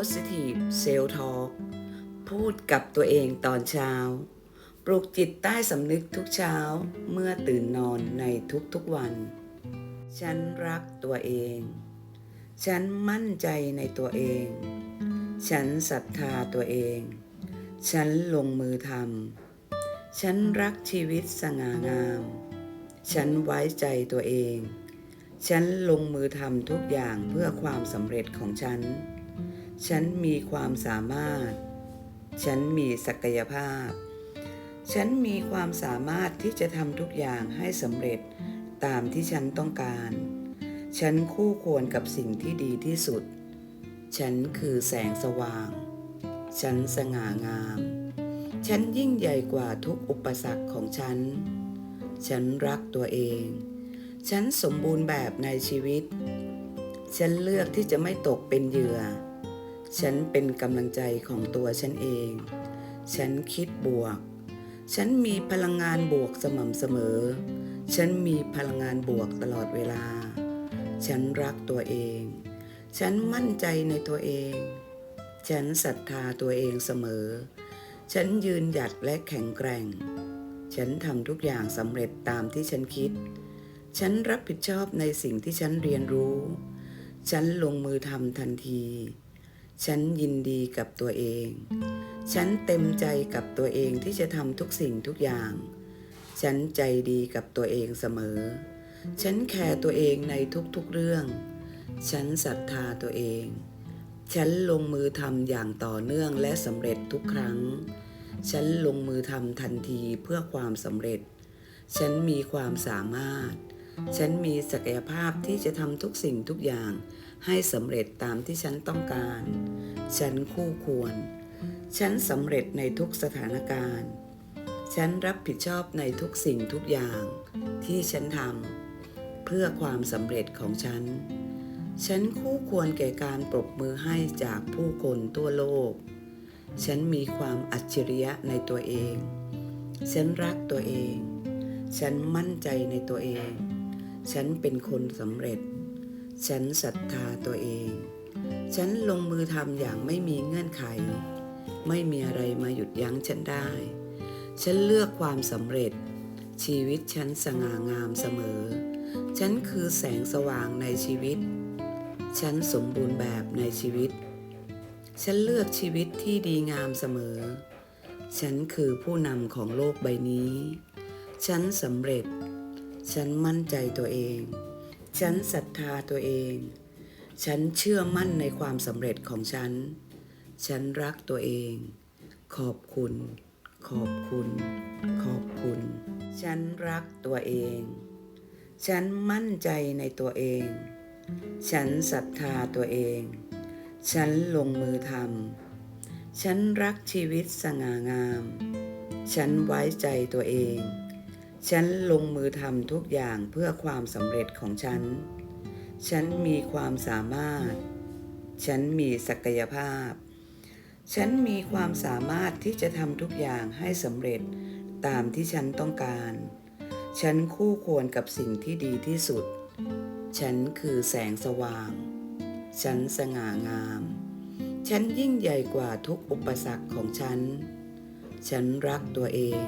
Positive Self Talk พูดกับตัวเองตอนเช้า ปลุกจิตใต้สำนึกทุกเช้าเมื่อตื่นนอนในทุกๆวัน ฉันรักตัวเอง ฉันมั่นใจในตัวเอง ฉันศรัทธาตัวเอง ฉันลงมือทำ ฉันรักชีวิตสง่างาม ฉันไว้ใจตัวเองฉันลงมือทำทุกอย่างเพื่อความสำเร็จของฉัน ฉันมีความสามารถ ฉันมีศักยภาพ ฉันมีความสามารถที่จะทำทุกอย่างให้สำเร็จตามที่ฉันต้องการ ฉันคู่ควรกับสิ่งที่ดีที่สุด ฉันคือแสงสว่าง ฉันสง่างาม ฉันยิ่งใหญ่กว่าทุกอุปสรรคของฉัน ฉันรักตัวเอง ฉันสมบูรณ์แบบในชีวิต ฉันเลือกที่จะไม่ตกเป็นเหยื่อ ฉันเป็นกำลังใจของตัวฉันเอง ฉันคิดบวก ฉันมีพลังงานบวกสม่ำเสมอ ฉันมีพลังงานบวกตลอดเวลา ฉันรักตัวเอง ฉันมั่นใจในตัวเอง ฉันศรัทธาตัวเองเสมอ ฉันยืนหยัดและแข็งแกร่ง ฉันทำทุกอย่างสำเร็จตามที่ฉันคิด ฉันรับผิดชอบในสิ่งที่ฉันเรียนรู้ ฉันลงมือทำทันที ฉันยินดีกับตัวเอง ฉันเต็มใจกับตัวเองที่จะทำทุกสิ่งทุกอย่าง ฉันใจดีกับตัวเองเสมอ ฉันแคร์ตัวเองในทุกๆเรื่อง ฉันศรัทธาตัวเอง ฉันลงมือทำอย่างต่อเนื่องและสำเร็จทุกครั้ง ฉันลงมือทำทันทีเพื่อความสำเร็จ ฉันมีความสามารถ ฉันมีศักยภาพที่จะทำทุกสิ่งทุกอย่าง ให้สำเร็จตามที่ฉันต้องการ ฉันคู่ควร ฉันสำเร็จในทุกสถานการณ์ ฉันรับผิดชอบในทุกสิ่งทุกอย่าง ที่ฉันทำเพื่อความสำเร็จของฉัน ฉันคู่ควรแก่การปรบมือให้จากผู้คนทั่วโลก ฉันมีความอัจฉริยะในตัวเอง ฉันรักตัวเอง ฉันมั่นใจในตัวเอง ฉันเป็นคนสำเร็จ ฉันศรัทธาตัวเอง ฉันลงมือทำอย่างไม่มีเงื่อนไข ไม่มีอะไรมาหยุดยั้งฉันได้ ฉันเลือกความสำเร็จ ชีวิตฉันสง่างามเสมอ ฉันคือแสงสว่างในชีวิต ฉันสมบูรณ์แบบในชีวิต ฉันเลือกชีวิตที่ดีงามเสมอ ฉันคือผู้นำของโลกใบนี้ ฉันสำเร็จ ฉันมั่นใจตัวเอง ฉันศรัทธาตัวเอง ฉันเชื่อมั่นในความสำเร็จของฉัน ฉันรักตัวเอง ขอบคุณ ขอบคุณ ขอบคุณ ฉันรักตัวเอง ฉันมั่นใจในตัวเอง ฉันศรัทธาตัวเอง ฉันลงมือทำ ฉันรักชีวิตสง่างาม ฉันไว้ใจตัวเอง ฉันลงมือทำทุกอย่างเพื่อความสำเร็จของฉัน ฉันมีความสามารถ ฉันมีศักยภาพ ฉันมีความสามารถที่จะทำทุกอย่างให้สำเร็จตามที่ฉันต้องการ ฉันคู่ควรกับสิ่งที่ดีที่สุด ฉันคือแสงสว่าง ฉันสง่างาม ฉันยิ่งใหญ่กว่าทุกอุปสรรคของฉัน ฉันรักตัวเอง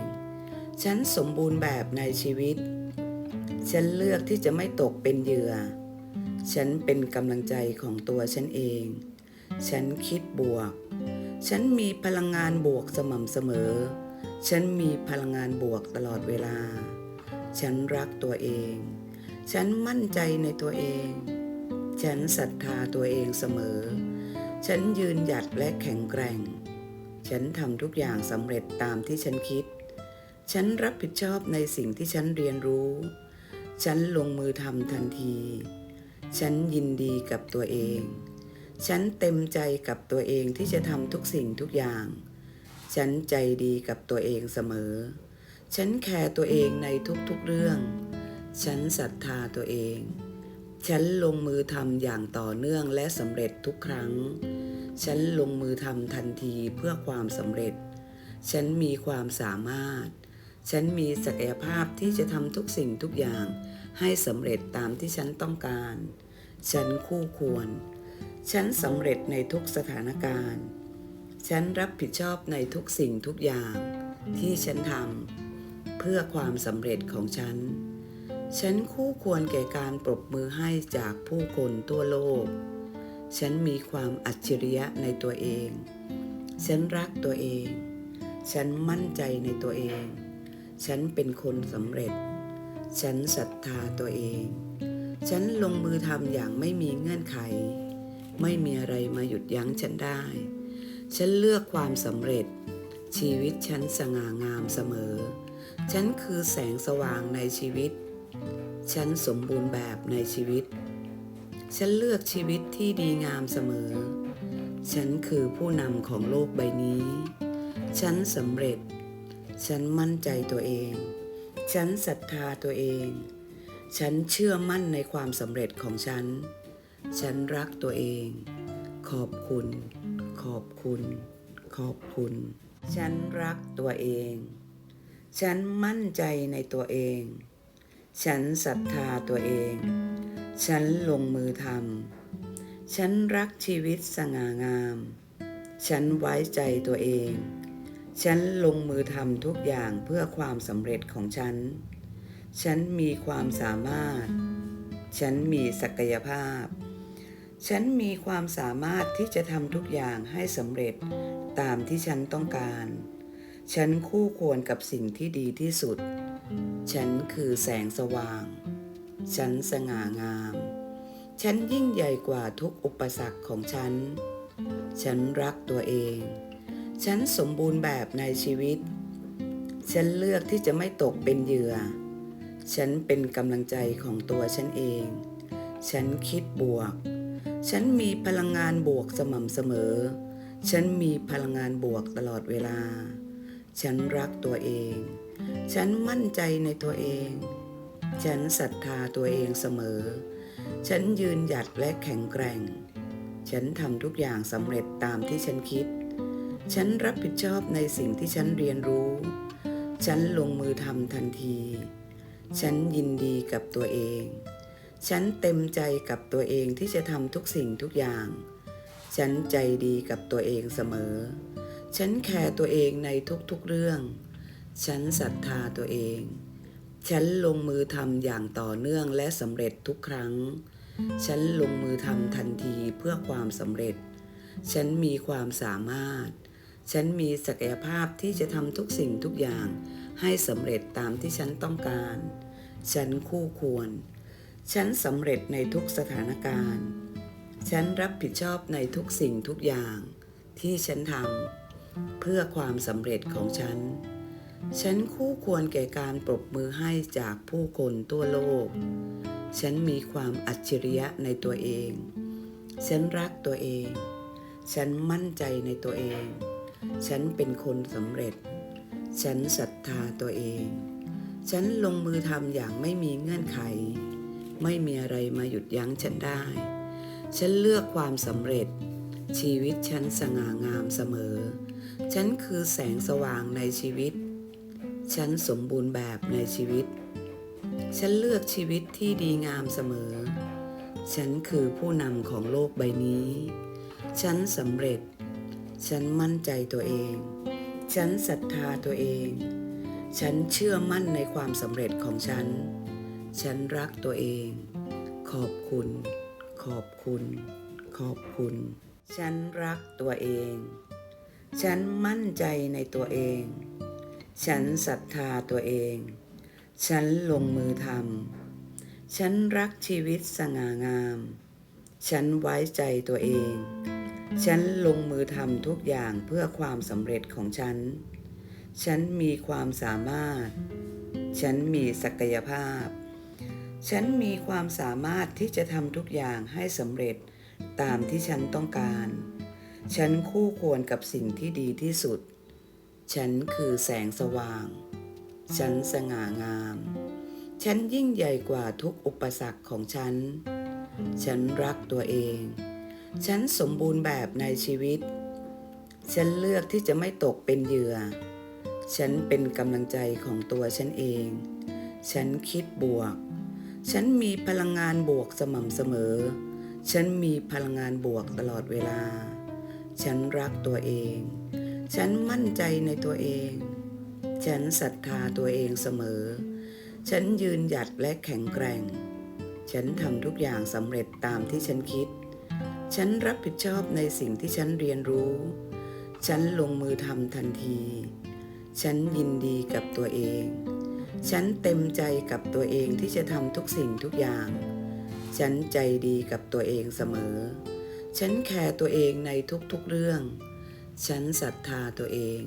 ฉันสมบูรณ์แบบในชีวิต ฉันเลือกที่จะไม่ตกเป็นเหยื่อ ฉันเป็นกำลังใจของตัวฉันเอง ฉันคิดบวก ฉันมีพลังงานบวกสม่ำเสมอ ฉันมีพลังงานบวกตลอดเวลา ฉันรักตัวเอง ฉันมั่นใจในตัวเอง ฉันศรัทธาตัวเองเสมอ ฉันยืนหยัดและแข็งแกร่ง ฉันทำทุกอย่างสำเร็จตามที่ฉันคิด ฉันรับผิดชอบในสิ่งที่ฉันเรียนรู้ ฉันลงมือทำทันที ฉันยินดีกับตัวเอง ฉันเต็มใจกับตัวเองที่จะทำทุกสิ่งทุกอย่าง ฉันใจดีกับตัวเองเสมอ ฉันแคร์ตัวเองในทุกๆเรื่อง ฉันศรัทธาตัวเอง ฉันลงมือทำอย่างต่อเนื่องและสำเร็จทุกครั้ง ฉันลงมือทำทันทีเพื่อความสำเร็จ ฉันมีความสามารถ ฉันมีศักยภาพที่จะทำทุกสิ่งทุกอย่างให้สำเร็จตามที่ฉันต้องการ ฉันคู่ควร ฉันสำเร็จในทุกสถานการณ์ ฉันรับผิดชอบในทุกสิ่งทุกอย่าง ที่ฉันทำเพื่อความสำเร็จของฉัน ฉันคู่ควรแก่การปรบมือให้จากผู้คนทั่วโลก ฉันมีความอัจฉริยะในตัวเอง ฉันรักตัวเอง ฉันมั่นใจในตัวเอง ฉันเป็นคนสำเร็จ ฉันศรัทธาตัวเอง ฉันลงมือทำอย่างไม่มีเงื่อนไข ไม่มีอะไรมาหยุดยั้งฉันได้ ฉันเลือกความสำเร็จ ชีวิตฉันสง่างามเสมอ ฉันคือแสงสว่างในชีวิต ฉันสมบูรณ์แบบในชีวิต ฉันเลือกชีวิตที่ดีงามเสมอ ฉันคือผู้นำของโลกใบนี้ ฉันสำเร็จ ฉันมั่นใจตัวเอง ฉันศรัทธาตัวเอง ฉันเชื่อมั่นในความสำเร็จของฉัน ฉันรักตัวเอง ขอบคุณ ขอบคุณ ขอบคุณ ฉันรักตัวเอง ฉันมั่นใจในตัวเอง ฉันศรัทธาตัวเอง ฉันลงมือทำ ฉันรักชีวิตสง่างาม ฉันไว้ใจตัวเอง ฉันลงมือทำทุกอย่างเพื่อความสำเร็จของฉัน ฉันมีความสามารถ ฉันมีศักยภาพ ฉันมีความสามารถที่จะทำทุกอย่างให้สำเร็จตามที่ฉันต้องการ ฉันคู่ควรกับสิ่งที่ดีที่สุด ฉันคือแสงสว่าง ฉันสง่างาม ฉันยิ่งใหญ่กว่าทุกอุปสรรคของฉัน ฉันรักตัวเอง ฉันสมบูรณ์แบบในชีวิต ฉันเลือกที่จะไม่ตกเป็นเหยื่อ ฉันเป็นกำลังใจของตัวฉันเอง ฉันคิดบวก ฉันมีพลังงานบวกสม่ำเสมอ ฉันมีพลังงานบวกตลอดเวลา ฉันรักตัวเอง ฉันมั่นใจในตัวเอง ฉันศรัทธาตัวเองเสมอ ฉันยืนหยัดและแข็งแกร่ง ฉันทำทุกอย่างสำเร็จตามที่ฉันคิด ฉันรับผิดชอบในสิ่งที่ฉันเรียนรู้ ฉันลงมือทำทันที ฉันยินดีกับตัวเอง ฉันเต็มใจกับตัวเองที่จะทำทุกสิ่งทุกอย่าง ฉันใจดีกับตัวเองเสมอ ฉันแคร์ตัวเองในทุกๆเรื่อง ฉันศรัทธาตัวเอง ฉันลงมือทำอย่างต่อเนื่องและสำเร็จทุกครั้ง ฉันลงมือทำทันทีเพื่อความสำเร็จ ฉันมีความสามารถ ฉันมีศักยภาพที่จะทำทุกสิ่งทุกอย่างให้สำเร็จตามที่ฉันต้องการ ฉันคู่ควร ฉันสำเร็จในทุกสถานการณ์ ฉันรับผิดชอบในทุกสิ่งทุกอย่างที่ฉันทำเพื่อความสำเร็จของฉัน ฉันคู่ควรแก่การปรบมือให้จากผู้คนทั่วโลก ฉันมีความอัจฉริยะในตัวเอง ฉันรักตัวเอง ฉันมั่นใจในตัวเอง ฉันเป็นคนสำเร็จ ฉันศรัทธาตัวเอง ฉันลงมือทำอย่างไม่มีเงื่อนไข ไม่มีอะไรมาหยุดยั้งฉันได้ ฉันเลือกความสำเร็จ ชีวิตฉันสง่างามเสมอ ฉันคือแสงสว่างในชีวิต ฉันสมบูรณ์แบบในชีวิต ฉันเลือกชีวิตที่ดีงามเสมอ ฉันคือผู้นำของโลกใบนี้ ฉันสำเร็จ ฉันมั่นใจตัวเอง ฉันศรัทธาตัวเอง ฉันเชื่อมั่นในความสำเร็จของฉัน ฉันรักตัวเอง ขอบคุณ ขอบคุณ ขอบคุณ ฉันรักตัวเอง ฉันมั่นใจในตัวเอง ฉันศรัทธาตัวเอง ฉันลงมือทำ ฉันรักชีวิตสง่างาม ฉันไว้ใจตัวเอง ฉันลงมือทำทุกอย่างเพื่อความสำเร็จของฉัน ฉันมีความสามารถ ฉันมีศักยภาพ ฉันมีความสามารถที่จะทำทุกอย่างให้สำเร็จตามที่ฉันต้องการ ฉันคู่ควรกับสิ่งที่ดีที่สุด ฉันคือแสงสว่าง ฉันสง่างาม ฉันยิ่งใหญ่กว่าทุกอุปสรรคของฉัน ฉันรักตัวเอง ฉันสมบูรณ์แบบในชีวิต ฉันเลือกที่จะไม่ตกเป็นเหยื่อ ฉันเป็นกำลังใจของตัวฉันเอง ฉันคิดบวก ฉันมีพลังงานบวกสม่ำเสมอ ฉันมีพลังงานบวกตลอดเวลา ฉันรักตัวเอง ฉันมั่นใจในตัวเอง ฉันศรัทธาตัวเองเสมอ ฉันยืนหยัดและแข็งแกร่ง ฉันทำทุกอย่างสำเร็จตามที่ฉันคิด ฉันรับผิดชอบในสิ่งที่ฉันเรียนรู้ ฉันลงมือทำทันที ฉันยินดีกับตัวเอง ฉันเต็มใจกับตัวเองที่จะทำทุกสิ่งทุกอย่าง ฉันใจดีกับตัวเองเสมอ ฉันแคร์ตัวเองในทุกๆเรื่อง ฉันศรัทธาตัวเอง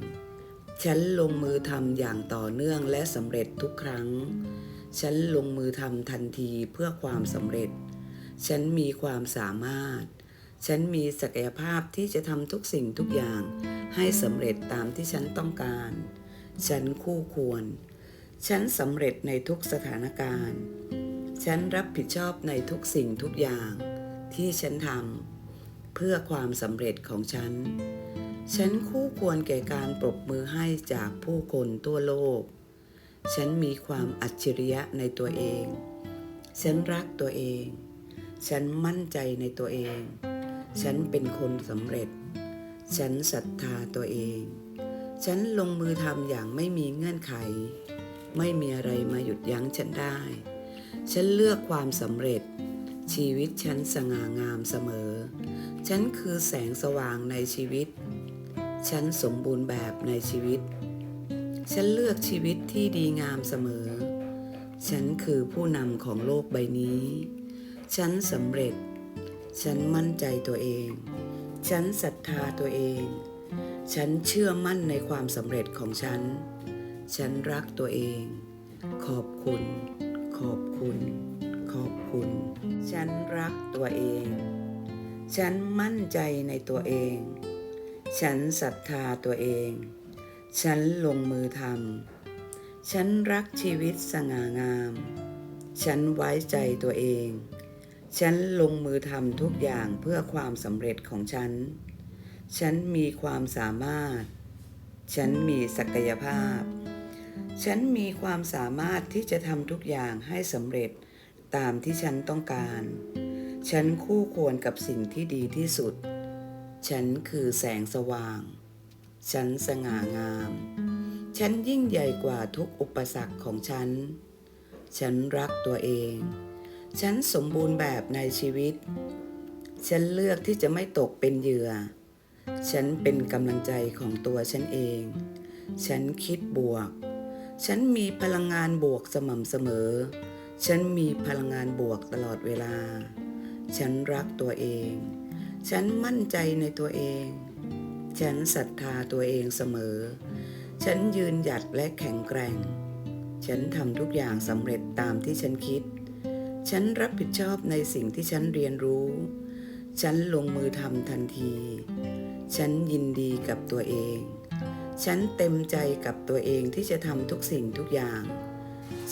ฉันลงมือทำอย่างต่อเนื่องและสำเร็จทุกครั้ง ฉันลงมือทำทันทีเพื่อความสำเร็จ ฉันมีความสามารถ ฉันมีศักยภาพที่จะทำทุกสิ่งทุกอย่าง ให้สำเร็จตามที่ฉันต้องการ ฉันคู่ควร ฉันสำเร็จในทุกสถานการณ์ ฉันรับผิดชอบในทุกสิ่งทุกอย่าง ที่ฉันทำเพื่อความสำเร็จของฉัน ฉันคู่ควรแก่การปรบมือให้จากผู้คนทั่วโลก ฉันมีความอัจฉริยะในตัวเอง ฉันรักตัวเอง ฉันมั่นใจในตัวเอง ฉันเป็นคนสำเร็จ ฉันศรัทธาตัวเอง ฉันลงมือทำอย่างไม่มีเงื่อนไข ไม่มีอะไรมาหยุดยั้งฉันได้ ฉันเลือกความสำเร็จ ชีวิตฉันสง่างามเสมอ ฉันคือแสงสว่างในชีวิต ฉันสมบูรณ์แบบในชีวิต ฉันเลือกชีวิตที่ดีงามเสมอ ฉันคือผู้นำของโลกใบนี้ ฉันสำเร็จ ฉันมั่นใจตัวเอง ฉันศรัทธาตัวเอง ฉันเชื่อมั่นในความสำเร็จของฉัน ฉันรักตัวเอง ขอบคุณ ขอบคุณ ขอบคุณ ฉันรักตัวเอง ฉันมั่นใจในตัวเอง ฉันศรัทธาตัวเอง ฉันลงมือทำ ฉันรักชีวิตสง่างาม ฉันไว้ใจตัวเอง ฉันลงมือทำทุกอย่างเพื่อความสำเร็จของฉัน ฉันมีความสามารถ ฉันมีศักยภาพ ฉันมีความสามารถที่จะทำทุกอย่างให้สำเร็จตามที่ฉันต้องการ ฉันคู่ควรกับสิ่งที่ดีที่สุด ฉันคือแสงสว่าง ฉันสง่างาม ฉันยิ่งใหญ่กว่าทุกอุปสรรคของฉัน ฉันรักตัวเอง ฉันสมบูรณ์แบบในชีวิต ฉันเลือกที่จะไม่ตกเป็นเหยื่อ ฉันเป็นกำลังใจของตัวฉันเอง ฉันคิดบวก ฉันมีพลังงานบวกสม่ำเสมอ ฉันมีพลังงานบวกตลอดเวลา ฉันรักตัวเอง ฉันมั่นใจในตัวเอง ฉันศรัทธาตัวเองเสมอ ฉันยืนหยัดและแข็งแกร่ง ฉันทำทุกอย่างสำเร็จตามที่ฉันคิด ฉันรับผิดชอบในสิ่งที่ฉันเรียนรู้ ฉันลงมือทำทันที ฉันยินดีกับตัวเอง ฉันเต็มใจกับตัวเองที่จะทำทุกสิ่งทุกอย่าง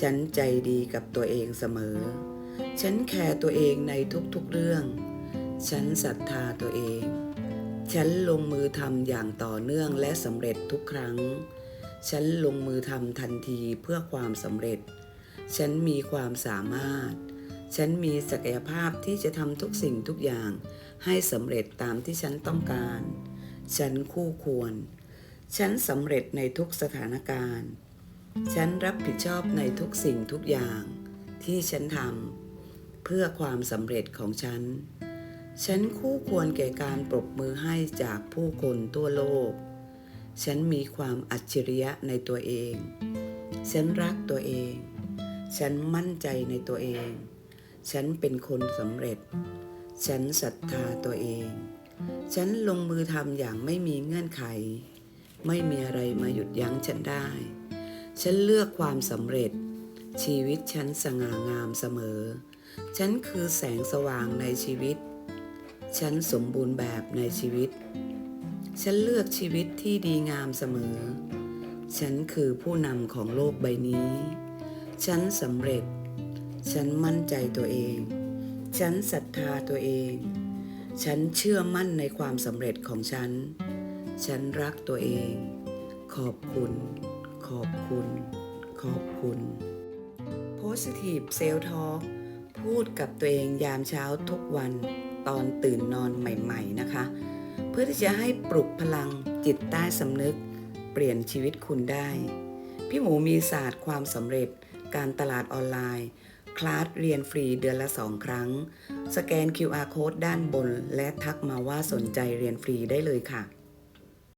ฉันใจดีกับตัวเองเสมอ ฉันแคร์ตัวเองในทุกๆเรื่อง ฉันศรัทธาตัวเอง ฉันลงมือทำอย่างต่อเนื่องและสำเร็จทุกครั้ง ฉันลงมือทำทันทีเพื่อความสำเร็จ ฉันมีความสามารถ ฉันมีศักยภาพที่จะทำทุกสิ่งทุกอย่าง ให้สำเร็จตามที่ฉันต้องการ ฉันคู่ควร ฉันสำเร็จในทุกสถานการณ์ ฉันรับผิดชอบในทุกสิ่งทุกอย่าง ที่ฉันทำเพื่อความสำเร็จของฉัน ฉันคู่ควรแก่การปรบมือให้จากผู้คนทั่วโลก ฉันมีความอัจฉริยะในตัวเอง ฉันรักตัวเอง ฉันมั่นใจในตัวเอง ฉันเป็นคนสำเร็จ ฉันศรัทธาตัวเอง ฉันลงมือทำอย่างไม่มีเงื่อนไข ไม่มีอะไรมาหยุดยั้งฉันได้ ฉันเลือกความสำเร็จ ชีวิตฉันสง่างามเสมอ ฉันคือแสงสว่างในชีวิต ฉันสมบูรณ์แบบในชีวิต ฉันเลือกชีวิตที่ดีงามเสมอ ฉันคือผู้นำของโลกใบนี้ ฉันสำเร็จ ฉันมั่นใจตัวเอง ฉันศรัทธาตัวเอง ฉันเชื่อมั่นในความสำเร็จของฉัน ฉันรักตัวเอง ขอบคุณ ขอบคุณ ขอบคุณ Positive Self Talk พูดกับตัวเองยามเช้าทุกวันตอนตื่นนอนใหม่ๆนะคะ เพื่อที่จะให้ปลุกพลังจิตใต้สำนึก เปลี่ยนชีวิตคุณได้ พี่หมูมีศาสตร์ความสำเร็จการตลาดออนไลน์ คลาสเรียนฟรีเดือนละ 2 ครั้ง สแกน QR code ด้านบน และทักมาว่าสนใจเรียนฟรีได้เลยค่ะ